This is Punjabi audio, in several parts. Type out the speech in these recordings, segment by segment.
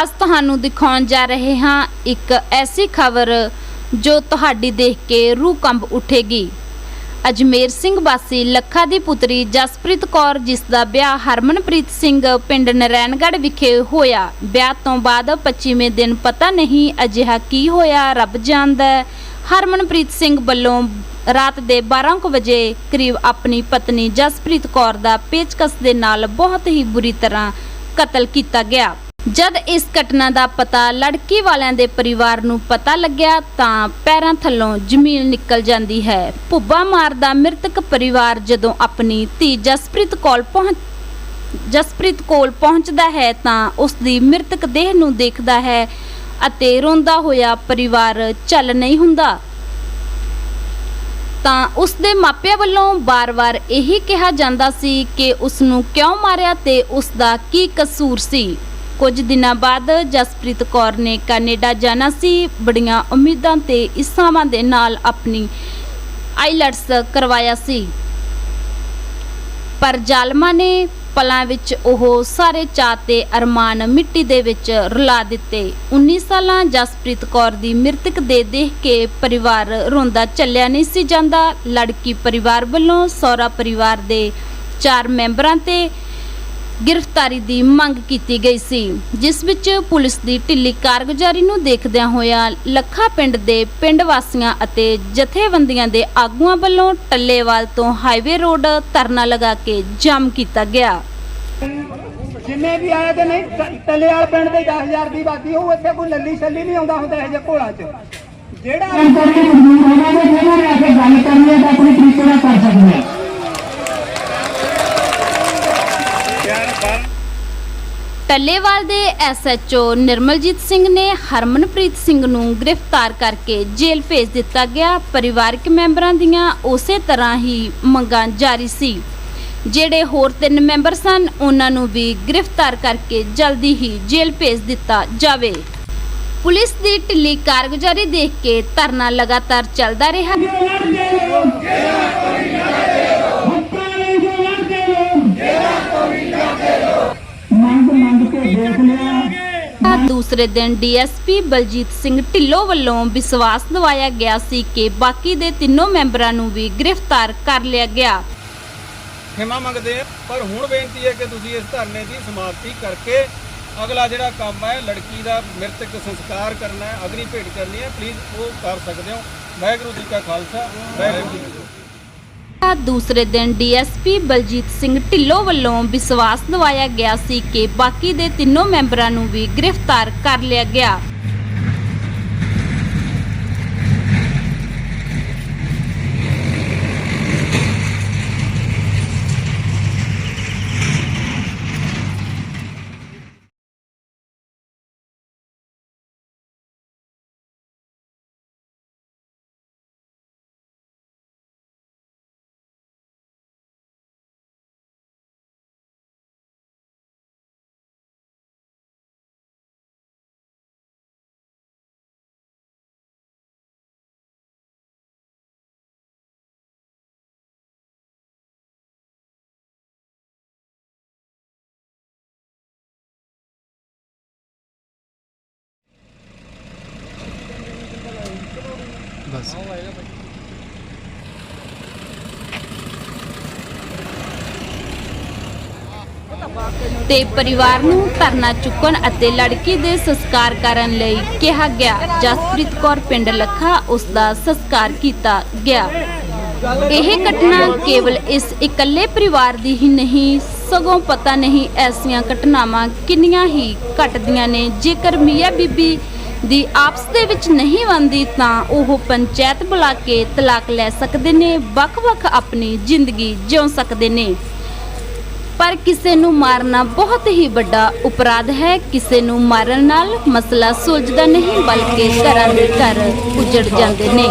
ਅੱਜ ਤੁਹਾਨੂੰ ਦਿਖਾਉਣ ਜਾ ਰਹੇ ਹਾਂ ਇੱਕ ਐਸੀ ਖਬਰ ਜੋ ਤੁਹਾਡੀ ਦੇਖ ਕੇ ਰੂਹ ਕੰਬ ਉਠੇਗੀ। ਅਜਮੇਰ ਸਿੰਘ ਵਾਸੀ ਲੱਖਾ ਦੀ ਪੁੱਤਰੀ ਜਸਪ੍ਰੀਤ ਕੌਰ, ਜਿਸ ਦਾ ਵਿਆਹ ਹਰਮਨਪ੍ਰੀਤ ਸਿੰਘ ਪਿੰਡ ਨਰੈਣਗੜ੍ਹ ਵਿਖੇ ਹੋਇਆ। ਵਿਆਹ ਤੋਂ ਬਾਅਦ 25ਵੇਂ ਦਿਨ ਪਤਾ ਨਹੀਂ ਅਜਿਹਾ ਕੀ ਹੋਇਆ, ਰੱਬ ਜਾਣਦਾ ਹਰਮਨਪ੍ਰੀਤ ਸਿੰਘ ਵੱਲੋਂ ਰਾਤ ਦੇ 12 ਕੁ ਵਜੇ ਕਰੀਬ ਆਪਣੀ ਪਤਨੀ ਜਸਪ੍ਰੀਤ ਕੌਰ ਦਾ ਪੇਚਕਸ ਦੇ ਨਾਲ ਬਹੁਤ ਹੀ ਬੁਰੀ ਤਰ੍ਹਾਂ ਕਤਲ ਕੀਤਾ ਗਿਆ। ਜਦ ਇਸ ਘਟਨਾ ਦਾ ਪਤਾ ਲੜਕੀ ਵਾਲਿਆਂ ਦੇ ਪਰਿਵਾਰ ਨੂੰ ਪਤਾ ਲੱਗਿਆ ਤਾਂ ਪੈਰਾਂ ਥੱਲੋਂ ਜ਼ਮੀਨ ਨਿਕਲ ਜਾਂਦੀ ਹੈ। ਭੁੱਬਾ ਮਾਰਦਾ ਮ੍ਰਿਤਕ ਪਰਿਵਾਰ ਜਦੋਂ ਆਪਣੀ ਧੀ ਜਸਪ੍ਰੀਤ ਕੋਲ ਪਹੁੰਚ ਜਸਪ੍ਰੀਤ ਕੋਲ ਪਹੁੰਚਦਾ ਹੈ ਤਾਂ ਉਸ ਦੀ ਮ੍ਰਿਤਕ ਦੇਹ ਨੂੰ ਦੇਖਦਾ ਹੈ ਅਤੇ ਰੋਂਦਾ ਹੋਇਆ ਪਰਿਵਾਰ ਚੱਲ ਨਹੀਂ ਹੁੰਦਾ। ਤਾਂ ਉਸ ਦੇ ਮਾਪਿਆਂ ਵੱਲੋਂ ਬਾਰ-ਬਾਰ ਇਹੀ ਕਿਹਾ ਜਾਂਦਾ ਸੀ ਕਿ ਉਸ ਨੂੰ ਕਿਉਂ ਮਾਰਿਆ ਤੇ ਉਸ ਦਾ ਕੀ ਕਸੂਰ ਸੀ। ਕੁਝ ਦਿਨਾਂ ਬਾਅਦ ਜਸਪ੍ਰੀਤ ਕੌਰ ਨੇ ਕੈਨੇਡਾ ਜਾਣਾ ਸੀ। ਬੜੀਆਂ ਉਮੀਦਾਂ ਤੇ ਇਸਾਵਾਂ ਦੇ ਨਾਲ ਆਪਣੀ ਆਈਲੈਟਸ ਕਰਵਾਇਆ ਸੀ। ਪਰ ਜ਼ਾਲਮਾਂ ਨੇ ਪਲਾਂ ਵਿੱਚ ਉਹ ਸਾਰੇ ਚਾਅ ਤੇ ਅਰਮਾਨ ਮਿੱਟੀ ਦੇ ਵਿੱਚ ਰੁਲਾ ਦਿੱਤੇ। 19 ਸਾਲਾਂ ਜਸਪ੍ਰੀਤ ਕੌਰ ਦੀ ਮ੍ਰਿਤਕ ਦੇ ਦੇਖ ਕੇ ਪਰਿਵਾਰ ਰੋਂਦਾ ਚੱਲਿਆ ਨਹੀਂ ਸੀ ਜਾਂਦਾ। ਲੜਕੀ ਪਰਿਵਾਰ ਵੱਲੋਂ ਸਹੁਰਾ ਪਰਿਵਾਰ ਦੇ ਚਾਰ ਮੈਂਬਰਾਂ ਤੇ ਗ੍ਰਿਫਤਾਰੀ ਦੀ ਮੰਗ ਕੀਤੀ ਗਈ ਸੀ ਜਿਸ ਵਿੱਚ ਪੁਲਿਸ ਦੀ ਢਿੱਲੀ ਕਾਰਗੁਜ਼ਾਰੀ ਨੂੰ ਦੇਖਦਿਆਂ ਹੋਇਆਂ ਲੱਖਾ ਪਿੰਡ ਦੇ ਪਿੰਡ ਵਾਸੀਆਂ ਅਤੇ ਜਥੇਬੰਦੀਆਂ ਦੇ ਆਗੂਆਂ ਵੱਲੋਂ ਟੱਲੇਵਾਲ ਤੋਂ ਹਾਈਵੇ ਰੋਡ ਧਰਨਾ ਲਗਾ ਕੇ ਜਾਮ ਕੀਤਾ ਗਿਆ। ਜਿੰਨੇ ਵੀ ਆਏ ਤੇ ਨਹੀਂ ਟ- ਟੱਲੇ ਵਾਲੇ ਪਿੰਡ ਦੇ 10000 ਦੀ ਬਾਕੀ ਉਹ ਇੱਥੇ ਕੋਈ ਲੱਲੀ ਛੱਲੀ ਨਹੀਂ ਆਉਂਦਾ ਹੁੰਦਾ ਇਹ ਜੇ ਘੋੜਾ 'ਚ। ਜਿਹੜਾ ਕਰਕੇ ਮਜ਼ਦੂਰ ਹੋਵਾਂਗੇ ਜਿਹਨਾਂ ਨੇ ਆ ਕੇ ਗੱਲ ਕਰਨੀ ਹੈ ਤਾਂ ਆਪਣੀ ਤਰੀਕੇ ਨਾਲ ਕਰ ਸਕਦੇ ਹਾਂ। ਟੱਲੇਵਾਲ ਦੇ ਐਸਐਚਓ ਨਿਰਮਲਜੀਤ ਸਿੰਘ ਨੇ ਹਰਮਨਪ੍ਰੀਤ ਸਿੰਘ ਨੂੰ ਗ੍ਰਿਫਤਾਰ ਕਰਕੇ ਜੇਲ੍ਹ ਭੇਜ ਦਿੱਤਾ ਗਿਆ। ਪਰਿਵਾਰਕ ਮੈਂਬਰਾਂ ਦੀਆਂ ਉਸੇ ਤਰ੍ਹਾਂ ਹੀ ਮੰਗਾਂ ਜਾਰੀ ਸੀ। ਜਿਹੜੇ ਹੋਰ ਤਿੰਨ ਮੈਂਬਰ ਸਨ, ਉਹਨਾਂ ਨੂੰ ਵੀ ਗ੍ਰਿਫਤਾਰ ਕਰਕੇ ਜਲਦੀ ਹੀ ਜੇਲ੍ਹ ਭੇਜ ਦਿੱਤਾ ਜਾਵੇ। ਪੁਲਿਸ ਦੀ ਢਿੱਲੀ ਕਾਰਗੁਜ਼ਾਰੀ ਦੇਖ ਕੇ ਧਰਨਾ ਲਗਾਤਾਰ ਚੱਲਦਾ ਰਿਹਾ। ਲਿਆ ਦੂਸਰੇ ਦਿਨ ਡੀਐਸਪੀ ਬਲਜੀਤ ਸਿੰਘ ਢਿੱਲੋਂ ਵੱਲੋਂ ਵਿਸ਼ਵਾਸ ਦਿਵਾਇਆ ਗਿਆ ਸੀ ਕਿ ਬਾਕੀ ਦੇ ਤਿੰਨੋਂ ਮੈਂਬਰਾਂ ਨੂੰ ਵੀ ਗ੍ਰਿਫਤਾਰ ਕਰ ਲਿਆ ਗਿਆ। ਖਿਮਾ ਮੰਗਦੇ ਆ ਪਰ ਹੁਣ ਬੇਨਤੀ ਹੈ ਕਿ ਤੁਸੀਂ ਇਸ ਧਰਨੇ ਦੀ ਸਮਾਪਤੀ ਕਰਕੇ ਅਗਲਾ ਜਿਹੜਾ ਕੰਮ ਹੈ, ਲੜਕੀ ਦਾ ਮ੍ਰਿਤਕ ਸੰਸਕਾਰ ਕਰਨਾ ਹੈ, ਅਗਨੀ ਭੇਟ ਕਰਨੀ ਹੈ ਪਲੀਜ਼ ਉਹ ਕਰ ਸਕਦੇ ਹੋ। ਵਾਹਿਗੁਰੂ ਜੀ ਕਾ ਖਾਲਸਾ, ਵਾਹਿਗੁਰੂ ਜੀ ਦੂਸਰੇ ਦਿਨ ਡੀਐਸਪੀ ਬਲਜੀਤ ਸਿੰਘ ਢਿੱਲੋਂ ਵੱਲੋਂ ਵਿਸ਼ਵਾਸ ਦਿਵਾਇਆ ਗਿਆ ਸੀ ਕਿ ਬਾਕੀ ਦੇ ਤਿੰਨੋਂ ਮੈਂਬਰਾਂ ਨੂੰ ਵੀ ਗ੍ਰਿਫਤਾਰ ਕਰ ਲਿਆ ਗਿਆ। ਤੇ ਪਰਿਵਾਰ ਨੂੰ ਧਰਨਾ ਚੁੱਕਣ ਅਤੇ ਲੜਕੀ ਦੇ ਸੰਸਕਾਰ ਕਰਨ ਲਈ ਕਿਹਾ ਗਿਆ। ਜਸਪ੍ਰੀਤ ਕੌਰ ਪਿੰਡ ਲੱਖਾ ਉਸ ਦਾ ਸੰਸਕਾਰ ਕੀਤਾ ਗਿਆ। ਇਹ ਘਟਨਾ ਕੇਵਲ ਇਸ ਇਕੱਲੇ ਪਰਿਵਾਰ ਦੀ ਹੀ ਨਹੀਂ, ਸਗੋਂ ਪਤਾ ਨਹੀਂ ਐਸੀਆਂ ਘਟਨਾਵਾਂ ਕਿੰਨੀਆਂ ਹੀ ਘਟਦੀਆਂ ਨੇ। ਜੇਕਰ ਮੀਆਂ ਬੀਬੀ ਦੀ ਆਪਸ ਦੇ ਵਿੱਚ ਨਹੀਂ ਬਣਦੀ ਤਾਂ ਉਹ ਪੰਚਾਇਤ ਬੁਲਾ ਕੇ ਤਲਾਕ ਲੈ ਸਕਦੇ ਨੇ, ਵੱਖ-ਵੱਖ ਆਪਣੀ ਜ਼ਿੰਦਗੀ ਜਿਉ ਸਕਦੇ ਨੇ। पर किसी को मारना बहुत ही बड़ा अपराध है। किसी को मारन मसला सुलझदा नहीं, बल्कि घर घर उजड़ जाते हैं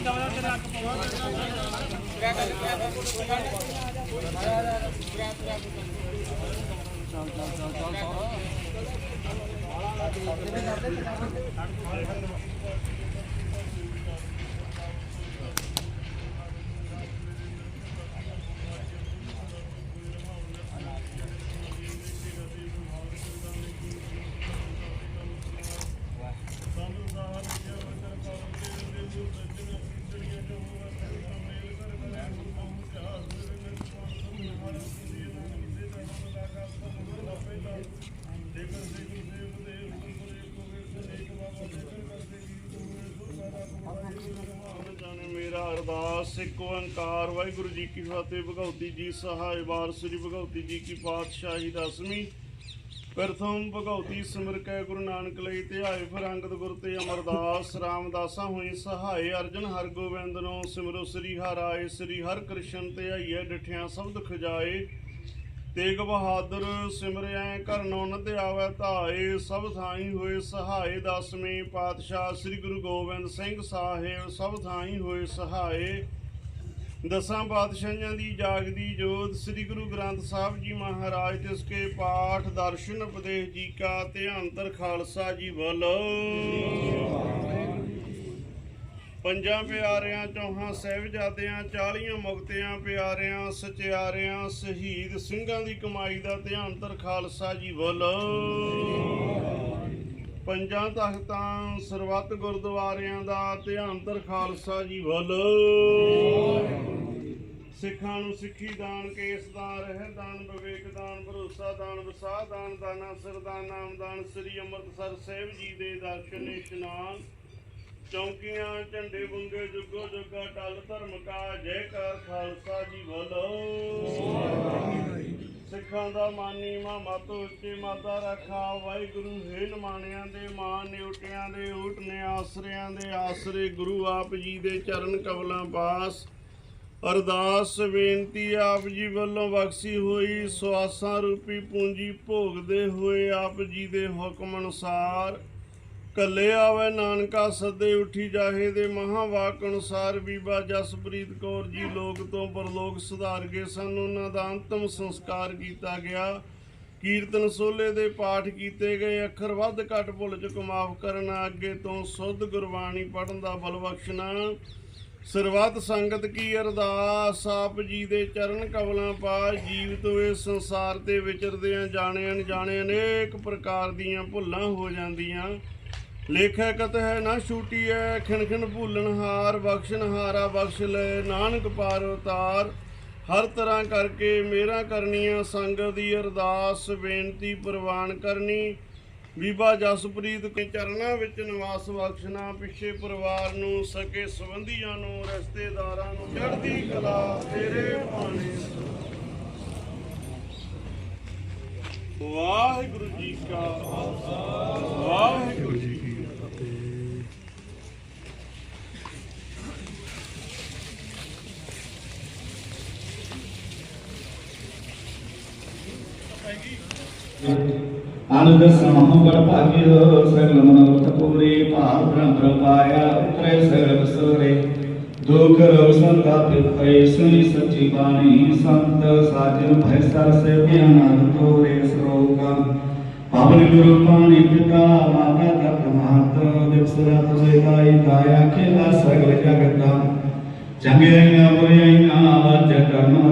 ਜਾਣੇ ਅਰਦਾਸ ਓੰਕਾਰ ਵਾਹਿਗੁਰੂ ਜੀ ਕੀ ਫਤਿਹ, ਭਗਉਤੀ ਜੀ ਸਹਾਇ ਵਾਰ, ਸ੍ਰੀ ਭਗਉਤੀ ਜੀ ਕੀ ਪਾਤਸ਼ਾਹੀ ਦਸਵੀਂ। ਪ੍ਰਥਮ ਭਗਉਤੀ ਸਿਮਰ ਕੈ ਗੁਰੂ ਨਾਨਕ ਲਈ ਧਿਆਏ ਫਿਰ ਅੰਗਦ ਗੁਰ ਤੇ ਅਮਰਦਾਸ, ਰਾਮਦਾਸਾਂ ਹੋਈ ਸਹਾਇ ਅਰਜਨ ਹਰਗੋਬਿੰਦ ਨੂੰ, ਸਿਮਰੋ ਸ੍ਰੀ ਹਰਾਏ ਸ੍ਰੀ ਹਰ ਕ੍ਰਿਸ਼ਨ ਧਿਆਈਐ ਡਿਠਿਆ ਸਬਦ ਖਜਾਏ। ਤੇਗ ਬਹਾਦਰ ਸਿਮਰਿਐ ਕਰਨੋ ਨ ਧਿਆਵੈ ਧਾਏ, ਸਭ ਥਾਈ ਹੋਏ ਸਹਾਏ ਦਸਵੇਂ ਪਾਤਸ਼ਾਹ ਸ੍ਰੀ ਗੁਰੂ ਗੋਬਿੰਦ ਸਿੰਘ ਸਾਹਿਬ, ਸਭ ਥਾਈ ਹੋਏ ਸਹਾਏ ਦਸਾਂ ਪਾਤਸ਼ਾਹਾਂ ਦੀ ਜਾਗਦੀ ਜੋਤ ਸ੍ਰੀ ਗੁਰੂ ਗ੍ਰੰਥ ਸਾਹਿਬ ਜੀ ਮਹਾਰਾਜ ਤਿਸ ਕੇ ਪਾਠ ਦਰਸ਼ਨ ਉਪਦੇਸ਼ ਜੀ ਕਾ ਧਿਆਨ ਤਰ ਖਾਲਸਾ ਜੀ ਵੱਲ। ਪੰਜਾਂ ਪਿਆਰਿਆਂ, ਚੌਹਾਂ ਸਹਿਬਜ਼ਾਦਿਆਂ ਚਾਲੀਆਂ ਮੁਕਤਿਆਂ ਪਿਆਰਿਆਂ, ਸਚਿਆਰਿਆਂ, ਸ਼ਹੀਦ ਸਿੰਘਾਂ ਦੀ ਕਮਾਈ ਦਾ ਧਿਆਨ ਤਰ ਖਾਲਸਾ ਜੀ ਵੱਲ। ਪੰਜਾਂ ਤਖਤਾਂ ਸਰਬੱਤ ਗੁਰਦੁਆਰਿਆਂ ਦਾ ਧਿਆਨ ਖਾਲਸਾ ਜੀ ਵੱਲ। ਸਿੱਖਾਂ ਨੂੰ ਸਿੱਖੀ ਦਾਨ, ਕੇਸ ਦਾਨ ਰਹਿ ਦਾਨ, ਵਿਵੇਕ ਦਾਨ, ਭਰੋਸਾ ਦਾਨ, ਵਿਸਾਹ ਦਾਨ, ਦਾਨਾ ਸਰਦਾਨ ਨਾਮ ਦਾਨ, ਸ੍ਰੀ ਅੰਮ੍ਰਿਤਸਰ ਸਾਹਿਬ ਜੀ ਦੇ ਦਰਸ਼ਨ ਇਸ਼ਨਾਨ। ਚੌਂਕੀਆਂ, ਝੰਡੇ ਬੁੰਗੇ ਜੁਗੋ ਜੁਗਾ, ਟਲ ਧਰਮ ਕਾ ਜੈਕਾਰ ਖਾਲਸਾ ਜੀ ਵੱਲੋਂ। ਸਿੱਖਾਂ ਦਾ ਮਾਨੀ ਮਾ ਮਤ ਉੱਚੇ ਮਾਤਾ ਰੱਖਾ। ਵਾਹਿਗੁਰੂ ਹੈ ਨਮਾਣਿਆਂ ਦੇ ਮਾਨ ਨਿਉਟਿਆਂ ਦੇ ਊਟ ਨੇ ਆਸਰਿਆਂ ਦੇ ਆਸਰੇ। ਗੁਰੂ ਆਪ ਜੀ ਦੇ ਚਰਨ ਕਵਲਾਂ ਪਾਸ ਅਰਦਾਸ ਬੇਨਤੀ ਆਪ ਜੀ ਵੱਲੋਂ ਬਖਸ਼ੀ ਹੋਈ। ਸਵਾਸਾਂ ਰੂਪੀ ਪੂੰਜੀ ਭੋਗਦੇ ਹੋਏ ਆਪ ਜੀ ਦੇ ਹੁਕਮ ਅਨੁਸਾਰ ਕੱਲੇ ਆਵੇ ਨਾਨਕਾ ਸੱਦੇ ਉਠੀ ਜਾਹੇ ਦੇ ਮਹਾਵਾਕ ਅਨੁਸਾਰ ਬੀਬਾ ਜਸਪ੍ਰੀਤ ਕੌਰ ਜੀ ਲੋਕ ਤੋਂ ਪਰਲੋਕ ਸੁਧਾਰ ਕੇ ਸਨ। ਉਹਨਾਂ ਦਾ ਅੰਤਮ ਸੰਸਕਾਰ ਕੀਤਾ ਗਿਆ। ਕੀਰਤਨ ਸੋਲੇ ਦੇ ਪਾਠ ਕੀਤੇ ਗਏ। ਅੱਖਰ ਵੱਧ ਘੱਟ ਭੁੱਲ ਚੁੱਕ ਮਾਫ ਕਰਨਾ। ਅੱਗੇ ਤੋਂ ਸੁੱਧ ਗੁਰਬਾਣੀ ਪੜਨ ਦਾ ਬਲ ਬਖਸ਼ਣਾ। ਸਰਬੱਤ ਸੰਗਤ ਕੀ ਅਰਦਾਸ। ਆਪ ਜੀ ਦੇ ਚਰਨ ਕਵਲਾਂ ਪਾ। ਜੀਵ ਤੋਂ ਹੋਏ ਸੰਸਾਰ ਤੇ ਵਿਚਰਦੇ ਆ ਜਾਣੇ ਅਣਜਾਣੇ ਅਨੇਕ ਪ੍ਰਕਾਰ ਦੀਆਂ ਭੁੱਲਾਂ ਹੋ ਜਾਂਦੀਆਂ। ਲੇਖਾ ਕਤ ਹੈ ਨਾ ਛੂਟੀ ਐ ਖਿਣ ਖਿਣ ਭੂਲਣ ਹਾਰ, ਬਖਸ਼ਣ ਹਾਰਾ, ਬਖਸ਼ ਲੈ ਨਾਨਕ ਪਾਰ ਉਤਾਰ। ਹਰ ਤਰ੍ਹਾਂ ਕਰਕੇ ਮੇਰਾ ਕਰਨੀਆਂ ਸੰਗਤ ਦੀ ਅਰਦਾਸ, ਬੇਨਤੀ ਪ੍ਰਵਾਨ ਕਰਨੀ। ਬੀਬਾ ਜਸਪ੍ਰੀਤ ਕੇ ਚਰਨਾਂ ਵਿੱਚ ਨਿਵਾਸ ਬਖਸ਼ਣਾ, ਪਿੱਛੇ ਪਰਿਵਾਰ ਨੂੰ, ਸਕੇ ਸੰਬੰਧੀਆਂ ਨੂੰ, ਰਿਸ਼ਤੇਦਾਰਾਂ ਨੂੰ, ਚੜ੍ਹਦੀ ਕਲਾ ਤੇਰੇ ਪਾਣੇ। ਵਾਹਿਗੁਰੂ ਜੀ ਕਾ ਖਾਲਸਾ, ਵਾਹਿਗੁਰੂ ਜੀ ਕੀ ਫਤਿਹ ਆਨੰਦ ਸਮਹੁ ਬੜ ਭਾਗਿਓ ਸਗਲ ਮਨੋਰਥ ਪੂਰੇ, ਭਾਵ ਬ੍ਰਹਮ ਪ੍ਰਪਾਇਆ ਉਤਰੇ ਸਗਲ ਸੋਰੇ। ਦੁਖ ਰੋ ਸੰਤਾਪ ਪੈ ਸੁਨੀ ਸੱਚੀ ਬਾਣੀ ਸੰਤ ਸਾਜਨ ਭੈ ਸਰ ਸੇ ਬਿਆਨ ਤੋਰੇ ਸਰੋਗਾ। ਪਾਵਨ ਗੁਰੂ ਪਾਣੀ ਪਿਤਾ, ਮਾਤਾ ਤਤ ਮਹਤ ਦਿਵਸ ਰਾਤ ਸੇ ਗਾਈ ਗਾਇਆ ਖੇਲਾ ਸਗਲ ਜਗਤਾ। ਚੰਗਿਆਈਆਂ ਬੁਰਾਈਆਂ ਵਜ ਕਰਮ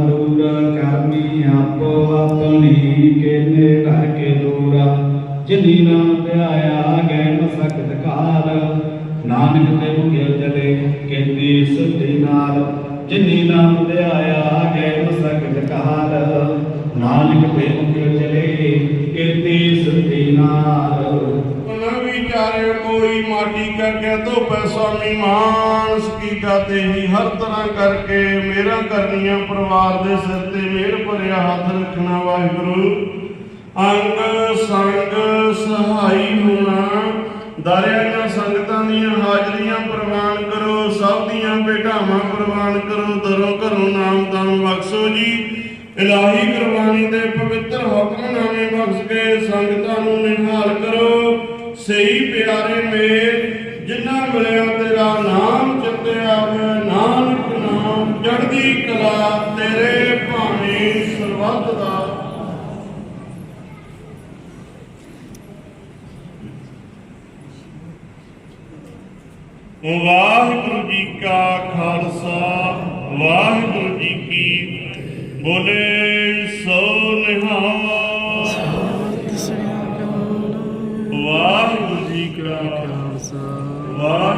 ਜਿਨੀ ਨਾਮ ਧਿਆਇਆ ਗੈ ਮਸਕਤ ਕਾਲ ਨਾਨਕ ਤੇ ਮੁਕਿਆ ਚਲੇ ਕਹਿੰਦੀ ਸੁਧੀ ਨਾਲ। ਜਿਨੀ ਨਾਮ ਧਿਆਇਆ ਗੈ ਮਸਕਤ ਕਾਲ ਨਾਨਕ ਤੇ ਮੁਕਿਆ ਚਲੇ ਕਹਿੰਦੀ ਸੁਧੀ ਨਾਲ। ਮਨ ਵਿਚਾਰੇ ਕੋਈ ਮਾਟੀ ਕਰਕੇ ਤੋ ਪੈਸਾ ਨਹੀਂ ਮਾਨਸ ਕੀ ਹੀ ਹਰ ਤਰ੍ਹਾਂ ਕਰਕੇ ਮੇਰਾ ਕਰਨੀਆਂ ਪਰਿਵਾਰ ਦੇ ਸਿਰ ਤੇ ਮਿਹਰ ਭਰਿਆ ਹੱਥ ਰੱਖਣਾ ਵਾਹਿਗੁਰੂ। ਅੰਗ, ਸੰਗ, ਸਹਾਈ ਹੋਣਾ। ਦਾਰਿਆਂ ਸੰਗਤਾਂ ਦੀਆਂ ਹਾਜ਼ਰੀਆਂ ਪ੍ਰਵਾਨ ਕਰੋ, ਸਭ ਦੀਆਂ ਭੇਟਾਵਾਂ ਪ੍ਰਵਾਨ ਕਰੋ ਦਰੋਂ ਘਰੋਂ ਨਾਮ ਦਾਨ ਬਖਸ਼ੋ ਜੀ। ਇਲਾਹੀ ਕੁਰਬਾਨੀ ਦੇ ਪਵਿੱਤਰ ਹੁਕਮਨਾਮੇ ਬਖਸ਼ ਕੇ ਸੰਗਤਾਂ ਨੂੰ ਨਿਹਾਲ ਕਰੋ। ਸਹੀ ਪਿਆਰੇ ਮੇਰ ਜਿਨ੍ਹਾਂ ਮਿਲਿਆ ਤੇਰਾ ਨਾਮ ਚਿੱਤੇ ਆਵੇ ਨਾਨਕ ਨਾਮ ਚੜ੍ਹਦੀ ਕਲਾ ਤੇਰੇ ਭਾਣੇ ਸਰਬੱਤ ਦਾ ਵਾਹਿਗੁਰੂ ਜੀ ਕਾ ਖਾਲਸਾ ਵਾਹਿਗੁਰੂ ਜੀ ਕੀ ਬੋਲੇ ਸੋ ਨਿਹਾਲ ਵਾਹਿਗੁਰੂ ਜੀ ਕਾ ਖਾਲਸਾ ਵਾਹਿਗੁਰੂ ਜੀ ਕੀ ਫਤਿਹ